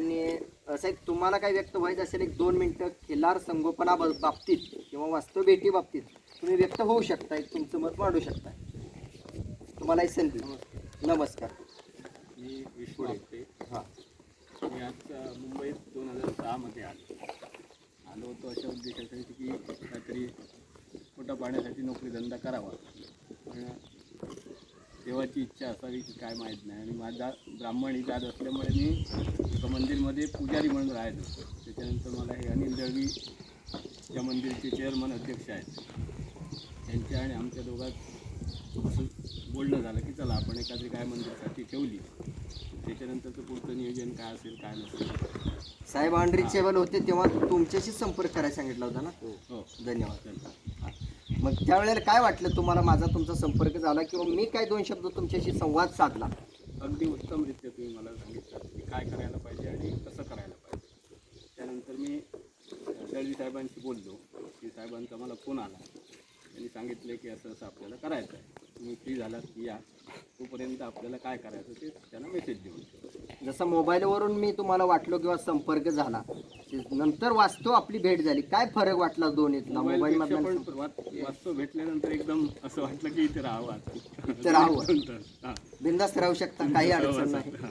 आणि साहेब तुम्हाला काय व्यक्त व्हायचं असेल एक दोन मिनिटं खिल्लार संगोपना बाबतीत किंवा वास्तव भेटी बाबतीत तुम्ही व्यक्त होऊ शकता एक तुमचं मत मांडू शकता. तुम्हाला एक संधी. नमस्कार. मी विश्व हां. मी आज मुंबईत दोन हजार सहामध्ये आलो. आलो होतो अशा उद्देशासाठी की काहीतरी पोटा पाण्यासाठी नोकरी धंदा करावा. पण देवाची इच्छा असावी की काय माहीत नाही. आणि माझा ब्राह्मण ही जात असल्यामुळे मी एका मंदिरमध्ये पुजारी म्हणून राहत होतो त्याच्यानंतर मला हे अनिल दळवी या मंदिरचे चेअरमन अध्यक्ष आहेत. त्यांच्या आणि आमच्या दोघात असं बोलणं झालं की चला आपण एखादी काय मंदिरसाठी ठेवली. त्याच्यानंतरचं पुढचं नियोजन काय असेल काय नसेल. साहेब अनरिचेबल होते तेव्हा तुमच्याशी संपर्क करायला सांगितला होता ना? हो. धन्यवाद. मग त्यावेळेला काय वाटलं तुम्हाला? माझा तुमचा संपर्क झाला किंवा मी काय दोन शब्द तुमच्याशी संवाद साधला? अगदी उत्तमरित्या तुम्ही मला सांगितलं की काय करायला पाहिजे आणि कसं करायला पाहिजे. त्यानंतर मी दळवी साहेबांशी बोललो. की साहेबांचा मला फोन आला. त्यांनी सांगितले की असं असं आपल्याला करायचं आहे. तुम्ही फ्री झालात की या. तोपर्यंत आपल्याला काय करायचं ते त्यांना मेसेज देऊन जसं मोबाईलवरून मी तुम्हाला वाटलो किंवा संपर्क झाला ते नंतर वास्तव आपली भेट झाली काय फरक वाटला दोन्हीतला मोबाईल मोबाईलपेक्षा मधला पण वा- वास्तव भेटल्यानंतर एकदम असं वाटलं की इथे राहावं इथे राहावं. दोन. बिंदास्त राहू शकता काही अडचण नाही हां.